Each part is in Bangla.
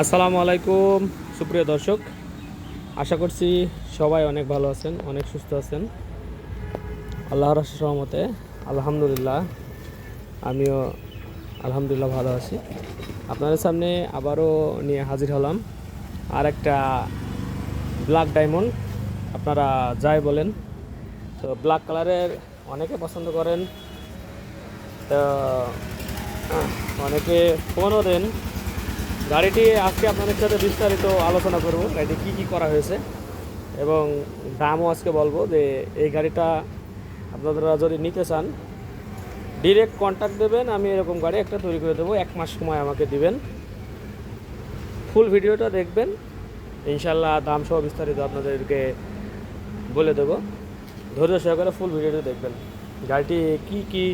আসসালামু আলাইকুম, সুপ্রিয় দর্শক। আশা করছি সবাই অনেক ভালো আছেন, অনেক সুস্থ আছেন। আল্লাহর সহমতে আলহামদুলিল্লাহ, আমিও আলহামদুলিল্লাহ ভালো আছি। আপনাদের সামনে আবারও নিয়ে হাজির হলাম আর একটা ব্ল্যাক ডায়মন্ড। আপনারা যাই বলেন। তো ব্ল্যাক কালারের অনেকে পছন্দ করেন। তো অনেকে ফোনও দেন। গাড়িটি আজকে আপনাদের সাথে বিস্তারিত আলোচনা করব। গাড়িটি কী কী করা হয়েছে এবং দামও আজকে বলব যে এই গাড়িটা আপনারা যদি নিতে চান ডিরেক্ট কন্ট্যাক্ট দেবেন, আমি এরকম গাড়ি একটা তৈরি করে দেবো। এক মাস সময় আমাকে দিবেন। ফুল ভিডিওটা দেখবেন। ইনশাল্লাহ দাম সহ বিস্তারিত আপনাদেরকে বলে দেবো। ধৈর্য সহকারে ফুল ভিডিওটা দেখবেন। গাড়িটি কি কি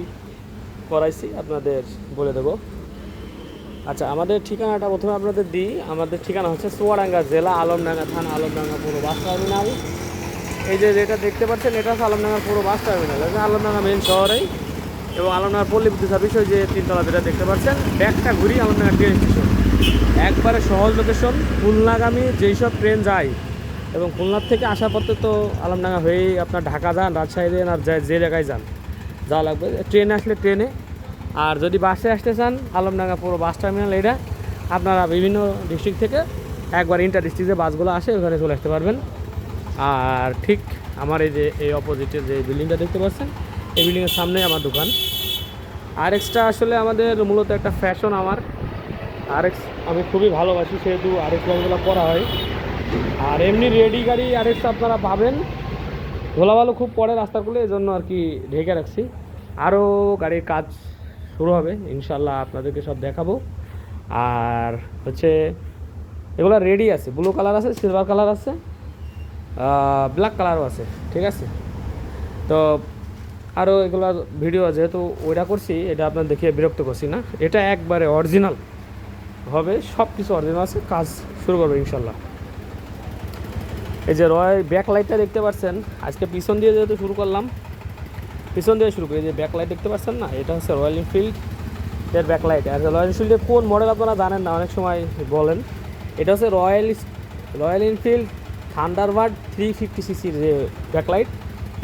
করাইছি আপনাদের বলে দেবো। আচ্ছা আমাদের ঠিকানাটা প্রথমে আপনাদের দিই। আমাদের ঠিকানা হচ্ছে চুয়াডাঙ্গা জেলা আলমডাঙ্গা থানা, আলমডাঙ্গা পুরো বাস টার্মিনাল। এই যে যেটা দেখতে পাচ্ছেন, এটা হচ্ছে আলমডাঙ্গা পুরো বাস টার্মিনাল। এটা আলমডাঙ্গা মেন শহরেই এবং আলমডাঙ্গা পল্লী বিদ্যুৎ অফিস যে তিনতলা যেটা দেখতে পাচ্ছেন, ব্যাগটা ঘুরি আলমডাঙ্গা ট্রেন স্টেশন একবারে সহজ লোকেশন খুলনাগামী যেই সব ট্রেন যায় এবং খুলনার থেকে আসার পথে তো আলমডাঙ্গা হয়েই আপনার ঢাকা যান, রাজশাহী যান আর যে জায়গায় যান। যাওয়া লাগবে ট্রেনে আসলে ট্রেনে আর যদি বাসে আসতে চান, আলমডাঙ্গা পুরো বাস টার্মিনাল এটা আপনারা বিভিন্ন ডিস্ট্রিক্ট থেকে একবার ইন্টার ডিস্ট্রিক্টে বাসগুলো আসে, ওখানে চলে আসতে পারবেন। আর ঠিক আমার এই যে, এই অপোজিটের যে বিল্ডিংটা দেখতে পাচ্ছেন, এই বিল্ডিংয়ের সামনে আমার দোকান। আর এক্সটা আসলে আমাদের মূলত একটা ফ্যাশন আমার। আর এক্স আমি খুবই ভালোবাসি, সেহেতু আর এক্স করা হয়। আর এমনি রেডি গাড়ি, আর এক্স আপনারা পাবেন। ধোলাবালু খুব পরে রাস্তাগুলো এই জন্য আর কি ঢেকে রাখছি। আরও গাড়ির কাজ শুরু হবে। ইনশাল্লাহ আপনাদেরকে সব দেখাবো। আর হচ্ছে, এগুলো রেডি আছে। ব্লু কালার আছে, সিলভার কালার আছে ব্ল্যাক কালারও আছে, ঠিক আছে? তো আরও এগুলোর ভিডিও যেহেতু ওইটা করছি, এটা আপনার দেখিয়ে বিরক্ত করছি না। এটা একবারে অরিজিনাল হবে সব কিছু অরিজিনাল আছে, কাজ শুরু করবে ইনশাল্লাহ এই যে রয় ব্যাক লাইটটা দেখতে পাচ্ছেন, আজকে পিছন দিয়ে যেহেতু শুরু করলাম পিছন দিয়ে শুরু করি। যে ব্যাকলাইট দেখতে পাচ্ছেন না? এটা হচ্ছে রয়্যাল এনফিল্ড এর ব্যাক লাইট আর রয়্যাল এনফিল্ডের কোন মডেল আপনারা জানেন না? অনেক সময় বলেন। এটা হচ্ছে royal royal Enfield Thunderbird three fifty সিসির যে ব্যাকলাইট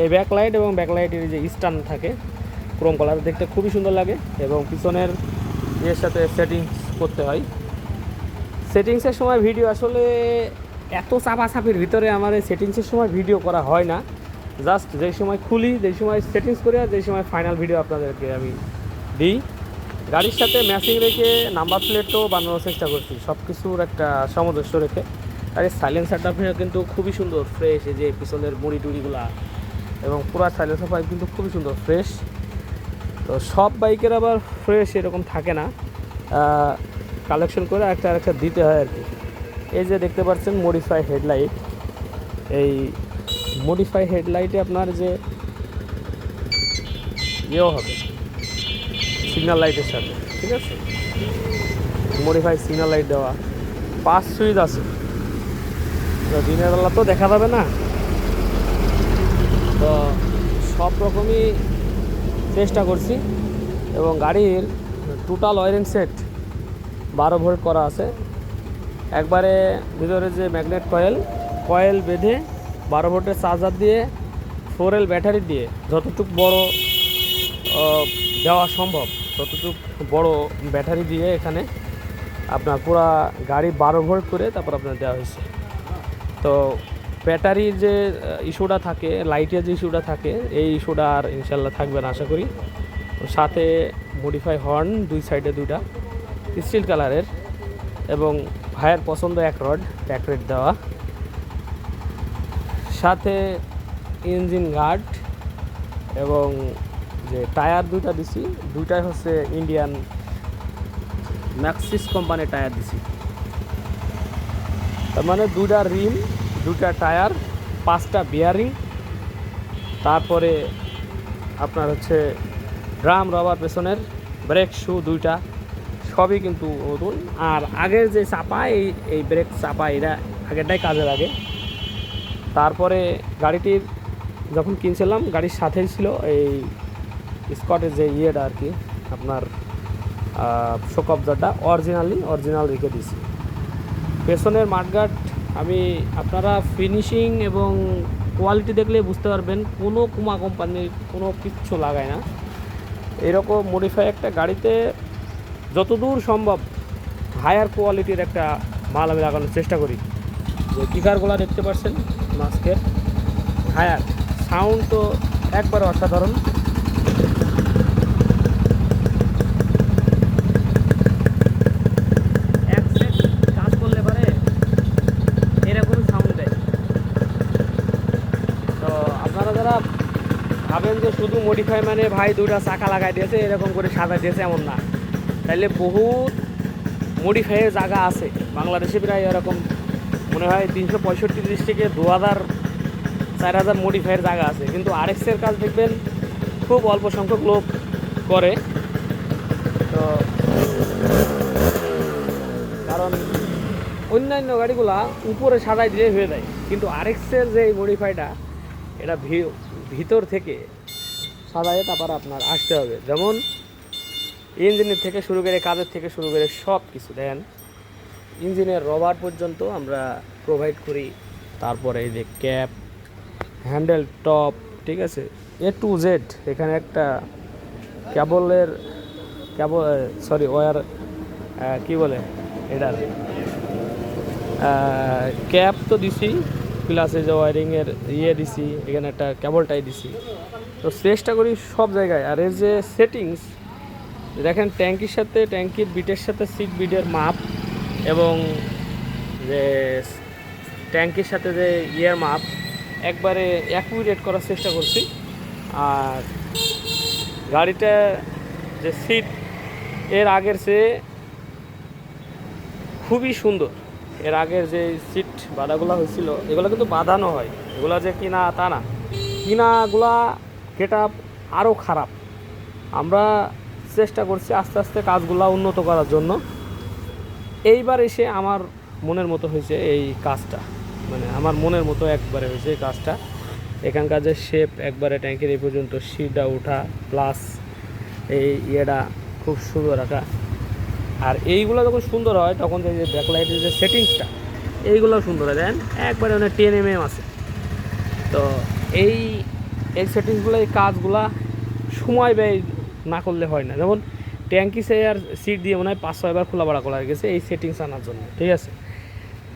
এই ব্যাকলাইট এবং ব্যাকলাইটের যে স্টান থাকে ক্রোম কালার দেখতে খুবই সুন্দর লাগে এবং পিছনের ইয়ের সাথে সেটিংস করতে হয়। সেটিংসের সময় ভিডিও আসলে এত চাপাচাপির ভিতরে আমার এই সেটিংসের সময় ভিডিও করা হয় না। জাস্ট যেই সময় খুলি, যেই সময় সেটিংস করি আর যেই সময় ফাইনাল ভিডিও আপনাদেরকে আমি দিই, গাড়ির সাথে ম্যাচিং রেখে নাম্বার প্লেটও বানানোর চেষ্টা করছি। সব কিছুর একটা সামঞ্জস্য রেখে। আর এই সাইলেন্সারটা কিন্তু খুবই সুন্দর ফ্রেশ এই যে পিছনের মুড়ি টুড়িগুলা। এবং পুরা সাইলেন্সার পাইপ কিন্তু খুবই সুন্দর ফ্রেশ তো সব বাইকের আবার ফ্রেশ এরকম থাকে না। কালেকশন করে একটা একটা দিতে হয় আর কি। এই যে দেখতে পাচ্ছেন মডিফাই হেডলাইট এই মডিফাই হেডলাইটে আপনার যে ইয়েও হবে সিগনাল লাইটের সাথে, ঠিক আছে? মডিফাই সিগনাল লাইট দেওয়া। পাঁচ সুইচ আছে। দিনের বেলা তো দেখা যাবে না। তো সব রকমই চেষ্টা করছি। এবং গাড়ির টোটাল ওয়ারিং সেট বারো ভোল্ট করা আছে। একবারে ভিতরে যে ম্যাগনেট কয়েল কয়েল বেঁধে বারো ভোল্টের চার্জার দিয়ে ফোর এল ব্যাটারি দিয়ে যতটুক বড় দেওয়া সম্ভব, ততটুক বড় ব্যাটারি দিয়ে এখানে আপনার পুরা গাড়ি বারো ভোল্ট করে তারপর আপনার দেওয়া হয়েছে। তো ব্যাটারির যে ইস্যুটা থাকে লাইটের যে ইস্যুটা থাকে, এই ইস্যুটা আর ইনশাল্লাহ থাকবে না, আশা করি। সাথে মডিফাই হর্ন দুই সাইডে দুইটা স্টিল কালারের এবং ভাইয়ের পছন্দ এক রড এক রেড দেওয়া। সাথে ইঞ্জিন গার্ড এবং যে টায়ার দুইটা দিছি। দুইটাই হচ্ছে ইন্ডিয়ান ম্যাক্সিস কোম্পানির টায়ার দিছি। তার মানে দুটা রিম দুটা টায়ার, পাঁচটা বিয়ারিং। তারপরে আপনার হচ্ছে ড্রাম, রবার পেছনের, ব্রেক, শু দুইটা, সবই কিন্তু নতুন। আর আগের যে চাপা, এই এই ব্রেক চাপা এরা আগেরটাই কাজে লাগে। তারপরে গাড়িটির যখন কিনছিলাম, গাড়ির সাথেই ছিল এই স্কটের যে ইয়েটা আর কি, আপনার শোক অবজারটা অরিজিনালি অরিজিনাল রেখে দিছি পেছনের মাঠগাট আমি, আপনারা ফিনিশিং এবং কোয়ালিটি দেখলে বুঝতে পারবেন, কোনো কুমা কোম্পানির কোনো কিচ্ছু লাগায় না। এরকম মডিফাই একটা গাড়িতে যতদূর সম্ভব হায়ার কোয়ালিটির একটা মাল আমি লাগানোর চেষ্টা করি। যে কিকারগুলো দেখতে পাচ্ছেন মাস্কের হায়ার সাউন্ড তো একবারে অসাধারণ। ভাবেন শুধু মডিফাই মানে ভাই দুটা চাকা লাগাই দিয়েছে, এরকম করে সাজা দিয়েছে এমন না। তাইলে বহুত মডিফাইয়ের জায়গা আছে। বাংলাদেশে প্রায় এরকম মনে হয় তিনশো পঁয়ষট্টি থেকে দু হাজার চার হাজার মডিফাইয়ের জায়গা আছে। কিন্তু আরএক্সের কাজ দেখবেন খুব অল্প সংখ্যক লোক করে। তো কারণ অন্যান্য গাড়িগুলা উপরে সাজাই দিয়ে হয়ে যায়। কিন্তু আরএক্সের যে মডিফাইটা এটা ভিতর থেকে সাজায় তারপর আপনার আসতে হবে। যেমন ইঞ্জিনের থেকে শুরু করে কাজের থেকে শুরু করে সব কিছু দেন ইঞ্জিনের রবার পর্যন্ত আমরা প্রোভাইড করি। তারপরে এই যে ক্যাপ হ্যান্ডেল টপ ঠিক আছে? এ টু জেড এখানে একটা ক্যাবলের ক্যাবল সরি ওয়ার কি বলে এটার? ক্যাপ তো দিছি প্লাস এই যে ওয়ারিংয়ের ইয়ে দিছি, এখানে একটা ক্যাবলটাই দিছি। তো চেষ্টা করি সব জায়গায়। আর এর যে সেটিংস দেখেন ট্যাঙ্কির সাথে ট্যাঙ্কির বিটের সাথে সিট বিটের মাপ এবং যে ট্যাঙ্কির সাথে যে ইয়ার মাপ, একবারে অ্যাকুরেট করার চেষ্টা করছি। আর গাড়িটা যে সিট এর আগের চেয়ে খুবই সুন্দর। এর আগের যে সিট বাঁধাগুলো হয়েছিল, এগুলো কিন্তু বাঁধানো হয়। এগুলো যে কিনা তা না। কিনাগুলা গেট আরও খারাপ। আমরা চেষ্টা করছি আস্তে আস্তে কাজগুলো উন্নত করার জন্য। এইবার এসে আমার মনের মতো হয়েছে এই কাজটা। মানে আমার মনের মতো একবারে হয়েছে এই কাজটা। এখানকার যে শেপ একবারে ট্যাঙ্কের এই পর্যন্ত সিটটা ওঠা প্লাস এই ইয়েটা খুব সুন্দর রাখা আর এইগুলো যখন সুন্দর হয়, তখন যে ব্যাকলাইটের যে সেটিংসটা এইগুলো সুন্দর হয়। দেন একবারে মানে টেন এম এম আছে। তো এই এই সেটিংসগুলো এই কাজগুলা সময় ব্যয় না করলে হয় না। যেমন ট্যাঙ্কি সে আর সিট দিয়ে মনে হয় পাঁচ ছয়বার খোলা বাড়া করা গেছে এই সেটিংস আনার জন্য, ঠিক আছে?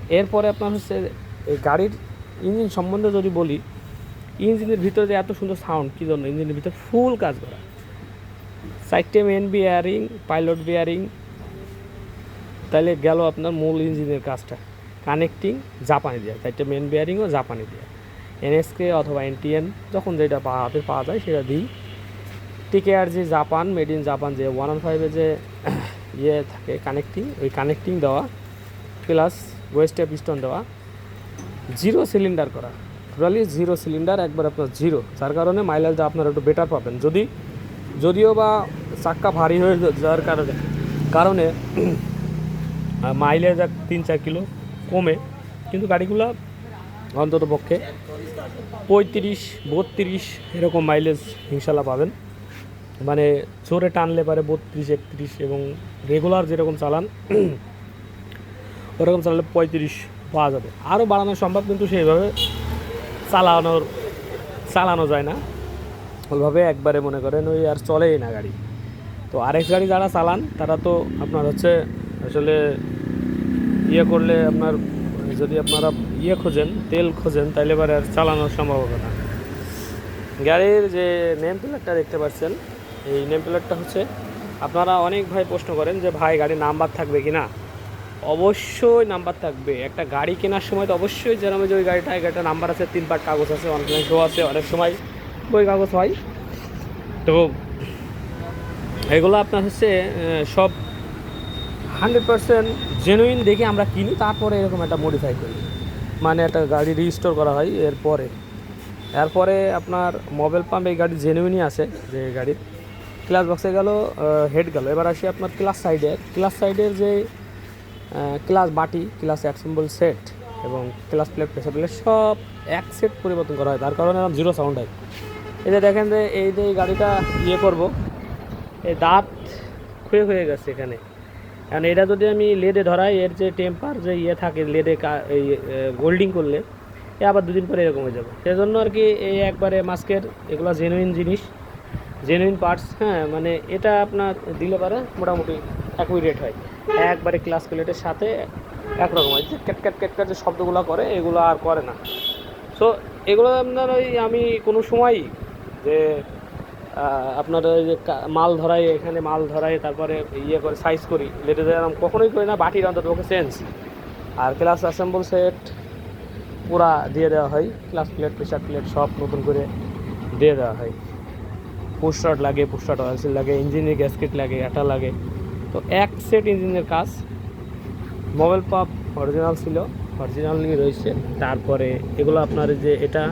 এরপরে আপনার হচ্ছে এই গাড়ির ইঞ্জিন সম্বন্ধে যদি বলি, ইঞ্জিনের ভিতরে যে এত সুন্দর সাউন্ড কী জন্য? ইঞ্জিনের ভিতরে ফুল কাজ করা। সাইডটে মেন বিয়ারিং পাইলট বিয়ারিং তাহলে গেল আপনার মূল ইঞ্জিনের কাজটা। কানেক্টিং জাপানি দেওয়া সাইডটা মেন বিয়ারিংও জাপানি দেওয়া এনএসকে অথবা এনটিএন যখন যেটা পা- হাতে পাওয়া যায়, সেটা দিই। টিকে আর যে জাপান মেড ইন জাপান যে ওয়ান ওয়ান ফাইভে যে ইয়ে থাকে কানেক্টিং ওই কানেক্টিং দেওয়া প্লাস ওয়েস্টে পিস্টন দেওয়া জিরো সিলিন্ডার করা। টোটালি জিরো সিলিন্ডার একবার আপনার জিরো যার কারণে মাইলেজটা আপনার একটু বেটার পাবেন। যদি, যদিও বা চাক্কা ভারী হয়ে যাওয়ার কারণে কারণে মাইলেজ এক তিন চার কিলো কমে, কিন্তু গাড়িগুলো অন্তত পক্ষে পঁয়ত্রিশ, বত্রিশ এরকম মাইলেজ ইনশাল্লাহ পাবেন। মানে জোরে টানলে পারে বত্রিশ, একত্রিশ এবং রেগুলার যেরকম চালান, ওরকম চালালে পঁয়ত্রিশ পাওয়া যাবে। আরও বাড়ানো সম্ভব, কিন্তু সেইভাবে চালানোর, চালানো যায় না। ওইভাবে একবারে মনে করেন ওই আর চলেই না গাড়ি। তো আরেক গাড়ি যারা চালান, তারা তো আপনার হচ্ছে আসলে ইয়ে করলে আপনার, যদি আপনারা ইয়ে খোঁজেন, তেল খোঁজেন তাহলে এবার আর চালানোর সম্ভব হবে না গাড়ির যে নেম প্লেটটা দেখতে পাচ্ছেন এই নেম প্লেটটা হচ্ছে, আপনারা অনেক ভাই প্রশ্ন করেন যে ভাই, গাড়ির নাম্বার থাকবে কি না? অবশ্যই নাম্বার থাকবে। একটা গাড়ি কেনার সময় তো অবশ্যই যেরকম যে ওই গাড়িটা গাড়িটা নাম্বার আছে, তিন পাট কাগজ আছে অনলাইন শো আছে, অনেক সময় বই কাগজ হয়। তো এগুলো আপনার হচ্ছে সব হান্ড্রেড পার্সেন্ট জেনুইন দেখে আমরা কিনি, তারপরে এরকম একটা মডিফাই করি। মানে একটা গাড়ি রিস্টোর করা হয় এরপরে। এরপরে আপনার মোবাইল পাম্প এই গাড়ি জেনুইনই আছে, যে গাড়ির। ক্লাস বক্সে গেল হেড গেল। এবার আসি আপনার ক্লাস সাইডের ক্লাস সাইডের যে ক্লাস বাটি ক্লাস এক সিম্বল সেট এবং ক্লাস প্লেট প্রেসার প্লেট সব এক সেট পরিবর্তন করা হয়। তার কারণে এরকম জিরো সাউন্ড হয়। এই যে দেখেন যে, এই যে গাড়িটা ইয়ে করব, এই দাঁত ক্ষয়ে হয়ে গেছে এখানে। কারণ এটা যদি আমি লেদে ধরাই, এর যে টেম্পার যে ইয়ে থাকে লেদে এই গোল্ডিং করলে, এ আবার দুদিন পরে এরকম হয়ে যাবে। সেজন্য আর কি এই একবারে মাস্কের এগুলো জেনুইন জিনিস। জেনুইন পার্টস হ্যাঁ মানে এটা আপনার দিলে পারে মোটামুটি একই রেট হয়। একবারে ক্লাস প্লেটের সাথে একরকম হয়। যে ক্যাট ক্যাট যে শব্দগুলো করে, এগুলো আর করে না। সো এগুলো আপনার ওই আমি কোনো সময়ই যে আপনার ওই যে মাল ধরাই, এখানে মাল ধরাই, তারপরে ইয়ে করে সাইজ করি, লেটে দেওয়ার কখনোই করি না, বাটির অন্তত ওকে চেঞ্জ আর ক্লাস অ্যাসেম্বল সেট পুরা দিয়ে দেওয়া হয়। ক্লাস প্লেট প্রেশার প্লেট সব নতুন করে দিয়ে দেওয়া হয়। পুস্টার লাগে পুস্টার অয়েলসিল লাগে ইঞ্জিনের গ্যাসকেট লাগে এটা লাগে। তো এক সেট ইঞ্জিনের কাজ। মোবাইল পাম্প অরিজিনাল ছিল অরিজিনালই রয়েছে। তারপরে এগুলো আপনার যে এটা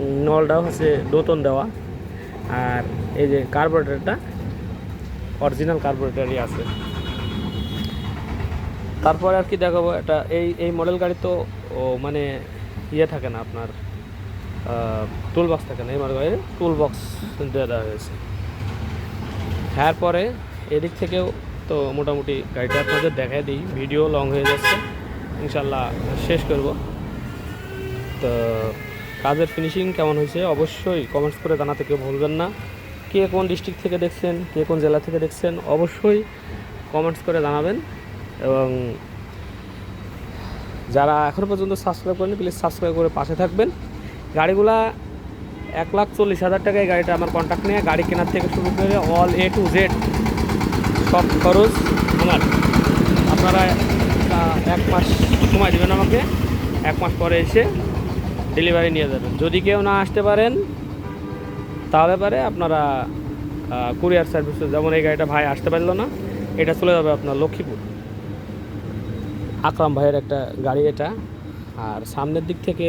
উম, নলটাও হচ্ছে নতুন দেওয়া। আর এই যে কার্বোরেটরটা অরিজিনাল কার্বোরেটারই আছে। তারপরে আর কি দেখাবো এটা এই এই মডেল গাড়ি তো মানে ইয়ে থাকে না আপনার। টুল বক্স থাকে না গাড়ির টুল বক্স দেওয়া হয়েছে। তারপরে এদিক থেকেও তো মোটামুটি গাড়িটা আপনাদের দেখাই দিই ভিডিও লং হয়ে যাচ্ছে, ইনশাল্লাহ শেষ করব। তো কাজের ফিনিশিং কেমন হয়েছে অবশ্যই কমেন্টস করে জানাতে কেউ ভুলবেন না। কে কোন ডিস্ট্রিক্ট থেকে দেখছেন, কে কোন জেলা থেকে দেখছেন, অবশ্যই কমেন্টস করে জানাবেন। এবং যারা এখনও পর্যন্ত সাবস্ক্রাইব করেনি প্লিজ সাবস্ক্রাইব করে পাশে থাকবেন। গাড়িগুলা এক লাখ চল্লিশ হাজার টাকায় গাড়িটা আমার কন্ট্যাক্ট নিয়ে গাড়ি কেনার থেকে শুরু করে অল এ টু জেড সব খরচ আমার। আপনারা এক মাস সময় দেবেন আমাকে, এক মাস পরে এসে ডেলিভারি নিয়ে যাবেন। যদি কেউ না আসতে পারেন তাহলে পারে আপনারা কুরিয়ার সার্ভিস যেমন এই গাড়িটা ভাই আসতে পারল না, এটা চলে যাবে আপনার লক্ষ্মীপুর। আকরাম ভাইয়ের একটা গাড়ি এটা। আর সামনের দিক থেকে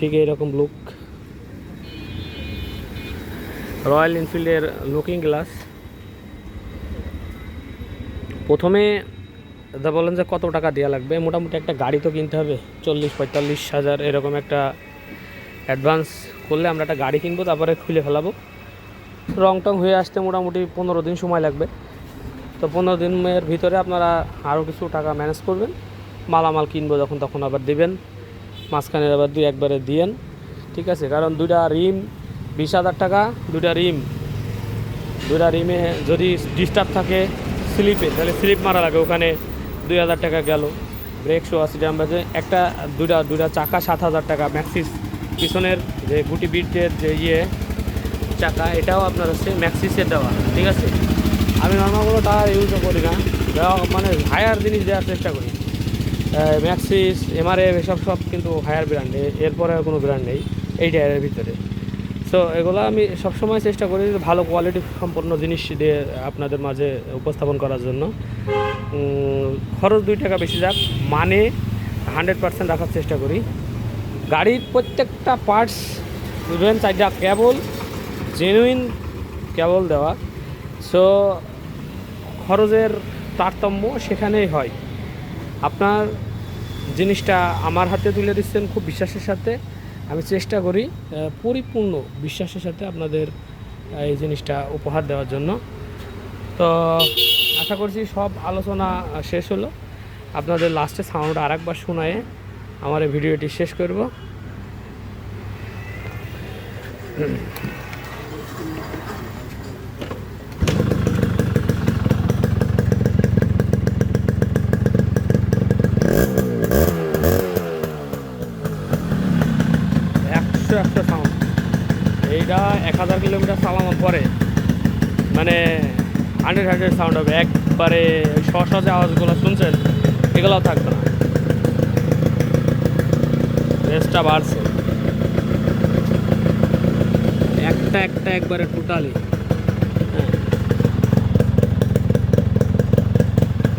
ঠিক এইরকম লুক রয়্যাল এনফিল্ডের লুকিং গ্লাস প্রথমে দাদা বলেন যে কত টাকা দেওয়া লাগবে? মোটামুটি একটা গাড়ি তো কিনতে হবে। চল্লিশ, পঁয়তাল্লিশ হাজার এরকম একটা অ্যাডভান্স করলে আমরা একটা গাড়ি কিনবো, তারপরে খুলে ফেলাবো। রং টং হয়ে আসতে মোটামুটি পনেরো দিন সময় লাগবে। তো পনেরো দিনের ভিতরে আপনারা আরও কিছু টাকা ম্যানেজ করবেন। মালামাল কিনবো যখন, তখন আবার দিবেন। মাঝখানে আবার দুই একবারে দিয়েন, ঠিক আছে? কারণ দুইটা রিম বিশ হাজার টাকা, দুইটা রিম, দুইটা রিমে যদি ডিস্টার্ব থাকে স্লিপে তাহলে স্লিপ মারা লাগে, ওখানে দুই হাজার টাকা গেল। ব্রেক শো আছে বাজে একটা দুইটা দুইটা চাকা সাত হাজার টাকা ম্যাক্সিস পিছনের যে গুটি বিটের যে ইয়ে চাকা, এটাও আপনার হচ্ছে ম্যাক্সিসের দেওয়া, ঠিক আছে? আমি নর্মাল কোনো টাকা ইউজও করি না মানে হায়ার জিনিস দেওয়ার চেষ্টা করি। ম্যাক্সিস এমআরএফ এসব সব কিন্তু হায়ার ব্র্যান্ড এরপরে কোনো ব্র্যান্ড নেই, এই টায়ারের ভিতরে। সো এগুলো আমি সবসময় চেষ্টা করি ভালো কোয়ালিটি সম্পন্ন জিনিস দিয়ে আপনাদের মাঝে উপস্থাপন করার জন্য। খরচ দুই টাকা বেশি যাক মানে হান্ড্রেড পার্সেন্ট রাখার চেষ্টা করি। গাড়ির প্রত্যেকটা পার্টস ইভেন চারটা কেবল জেনুইন কেবল দেওয়া। সো খরচের তারতম্য সেখানেই হয়। আপনার জিনিসটা আমার হাতে তুলে দিচ্ছেন খুব বিশ্বাসের সাথে। আমি চেষ্টা করি পরিপূর্ণ বিশ্বাসের সাথে আপনাদের এই জিনিসটা উপহার দেওয়ার জন্য। তো আশা করছি সব আলোচনা শেষ হলো। আপনাদের লাস্টে সাউন্ড আর একবার শোনায়ে আমার এই ভিডিওটি শেষ করব একশো একশো সাউন্ড এইটা এক হাজার কিলোমিটার চালানোর পরে। মানে হান্ড্রেড হান্ড্রেড সাউন্ড হবে। একবারে শ শ যে আওয়াজগুলো শুনছেন এগুলোও থাকবে না। রেসটা বাড়ছে। একটা একটা একবারে টোটালি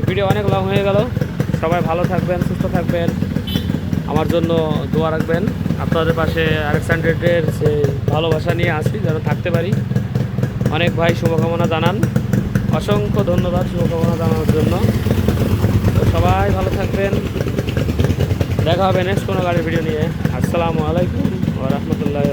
ভিডিও অনেক লং হয়ে গেল। সবাই ভালো থাকবেন সুস্থ থাকবেন। আমার জন্য দোয়া রাখবেন। আপনাদের পাশে আলেকসান্ড্রেটের যে ভালোবাসা নিয়ে আসি যেন থাকতে পারি। অনেক ভাই শুভকামনা জানান। অসংখ্য ধন্যবাদ শুভকামনা জানানোর জন্য। তো সবাই ভালো থাকবেন। দেখা হবে নেক্সট কোনো গাড়ির ভিডিও নিয়ে। আসসালামু আলাইকুম রহমতুল্লাহ